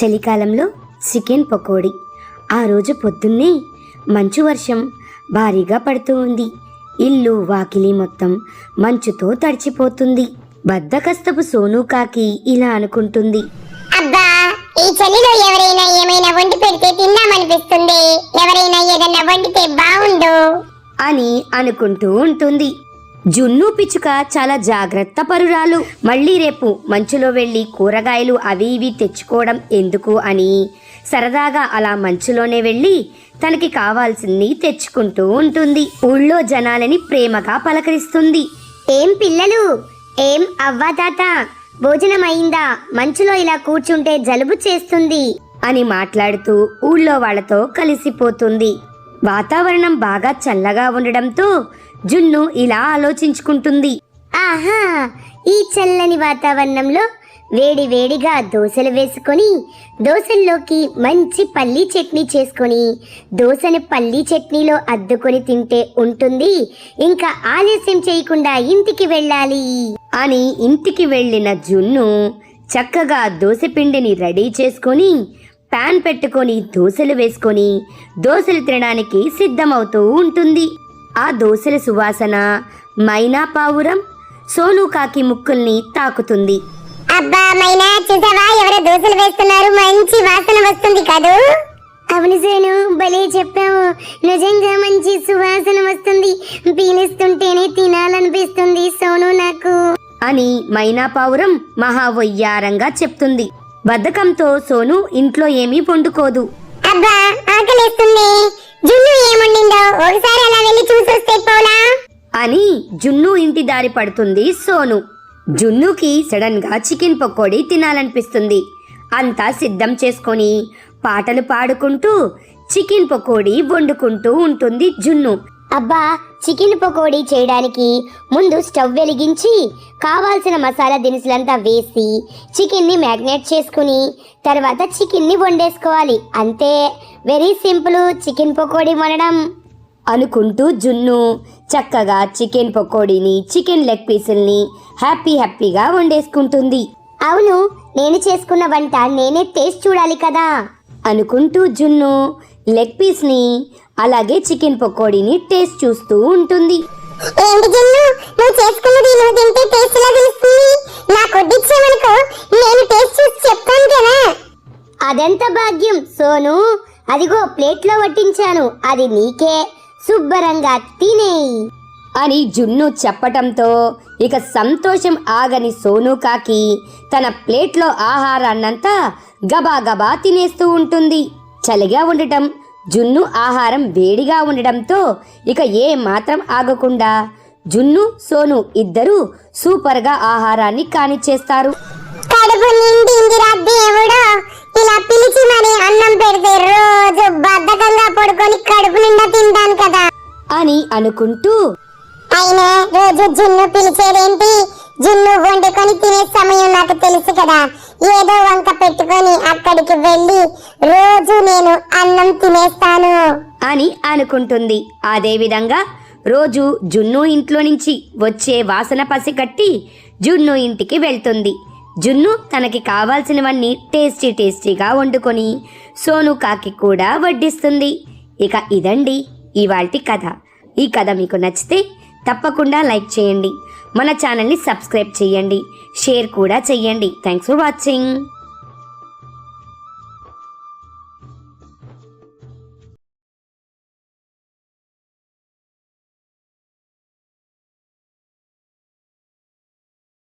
చలికాలంలో చికెన్ పకోడీ. ఆ రోజు పొద్దున్నే మంచు వర్షం భారీగా పడుతూ ఉంది. ఇల్లు వాకిలి మొత్తం మంచుతో తడిచిపోతుంది. బద్దకస్తపు సోను కాకి ఇలా అనుకుంటుంది. అబ్బా ఈ చలిలో ఎవరైనా ఏమైనా వండి పెడితే తిందామనిపిస్తుంది ఎవరైనా ఏదన్నా వండితే బాగుండు అని అనుకుంటూ ఉంటుంది. జున్ను పిచ్చుక చాలా జాగ్రత్త పరురాలు. మళ్ళీ రేపు మంచులో వెళ్ళి కూరగాయలు అవి ఇవి తెచ్చుకోవడం ఎందుకు అని సరదాగా అలా మంచులోనే వెళ్ళి తనకి కావాల్సింది తెచ్చుకుంటూ ఉంటుంది. ఊళ్ళో జనాలని ప్రేమగా పలకరిస్తుంది. ఏం పిల్లలు? ఏం అవ్వా తాత? భోజనం అయిందా మంచులో ఇలా కూర్చుంటే జలుబు చేస్తుంది. అని మాట్లాడుతూ ఊళ్ళో వాళ్ళతో కలిసిపోతుంది. వాతావరణం బాగా చల్లగా ఉండడంతో జున్ను ఇలా ఆలోచించుకుంటుంది. ఆహా ఈ చల్లని వాతావరణంలో వేడి వేడిగా దోశలు వేసుకొని దోశల్లోకి మంచి పల్లీ చట్నీ చేసుకొని దోశని పల్లీ చట్నీలో అద్దుకొని తింటే ఉంటుంది. ఇంకా ఆలస్యం చేయకుండా ఇంటికి వెళ్ళాలి. అని ఇంటికి వెళ్ళిన జున్ను చక్కగా దోసపిండిని రెడీ చేసుకొని పాన్ పెట్టుకొని దోశలు వేసుకొని దోశలు తినడానికి సిద్ధమవుతూ ఉంటుంది. ఆ దోశల సువాసన మైనా పావురం సోను కాకి ముక్కుల్ని తాకుతుంది. అబ్బా మైనా చూసావా? ఎవరో దోశలు వేస్తున్నారు. మంచి వాసన వస్తుంది కదూ? అవును సేను భలే చెప్పావు. నిజంగా మంచి సువాసన వస్తుంది. పీలిస్తుంటేనే తినాలనిపిస్తుంది సోను నాకు. అని మైనా పావురం మహావయ్యారంగా చెప్తుంది. బద్ధకంతో సోను ఇంట్లో ఏమీ వండుకోదు. అబ్బా ఆకలేస్తుంది. జున్ను ఏముండిందో ఒకసారి అలా వెళ్ళి చూసొస్తే పోలా అని జున్ను ఇంటి దారి పడుతుంది సోను. జున్నుకి సడన్గా చికెన్ పకోడీ తినాలనిపిస్తుంది. అంతా సిద్ధం చేసుకొని పాటలు పాడుకుంటూ చికెన్ పకోడీ వండుకుంటూ ఉంటుంది జున్ను. అబ్బా చికెన్ పకోడీ చేయడానికి ముందు స్టవ్ వెలిగించి కావాల్సిన మసాలా దినుసులంతా వేసి చికెన్ని మ్యాగ్నేట్ చేసుకుని తర్వాత చికెన్ని వండేసుకోవాలి. అంతే. వెరీ సింపుల్ చికెన్ పకోడీ వండడం. అనుకుంటూ జున్ను చక్కగా చికెన్ పకోడీని చికెన్ లెగ్ పీసుల్ని హ్యాపీ హ్యాపీగా వండేసుకుంటుంది. అవును నేను చేసుకున్న వంట నేనే టేస్ట్ చూడాలి కదా. అనుకుంటూ జున్ను లెగ్ పీస్ని అలాగే చికెన్ పకోడీని టేస్ట్ చూస్తూ ఉంటుంది. ఏంటి జున్ను నువ్వు చేసుకున్నది నువ్వు తింటే టేస్ట్ ఎలా తెలుస్తుంది? నాకు వడ్డిచ్చావనుకో నేను టేస్ట్ చూసి చెప్తాను కదా. అదెంత భాగ్యం సోను. అదిగో ప్లేట్లో వడ్డించాను. అది నీకే. శుభ్రంగా తినేయి అని జున్ను చెప్పటంతో ఇక సంతోషం ఆగని సోను కాకి తన ప్లేట్లో ఆహారాన్నంతా గబా గబా తినేస్తూ ఉంటుంది. చలిగా ఉండటం జున్ను ఆహారం వేడిగా ఉండడంతో ఇక ఏ మాత్రం ఆగకుండా జున్ను సోను ఇద్దరూ సూపర్గా ఆహారాన్ని కానిచ్చేస్తారు. కడుపు నిండిందిరా దేవుడు ఇలా పిలిచి మరి అన్నం పెడితే బద్ధకంగా పడుకొని కడుపు నిండా తింటాను కదా. అని అనుకుంటూ అయినా రోజు జున్ను పిలిచేదేంటి? జున్ను వండుకొని తినే సమయం నాకు తెలుసు కదా. ఏదో వంక పెట్టుకొని అక్కడికి వెళ్ళి రోజు నేను అన్నం తినేస్తాను. అని అనుకుంటుంది. అదేవిధంగా రోజు జున్ను ఇంట్లో నుంచి వచ్చే వాసన పసిగట్టి జున్ను ఇంటికి వెళ్తుంది. జున్ను తనకి కావాల్సినవన్నీ టేస్టీ టేస్టీగా వండుకొని సోను కాకి కూడా వడ్డిస్తుంది. ఇక ఇదండి ఇవాల్టి కథ. ఈ కథ మీకు నచ్చితే తప్పకుండా లైక్ చేయండి. మన ఛానల్ని సబ్స్క్రైబ్ చేయండి. షేర్ కూడా చేయండి. Thanks for watching.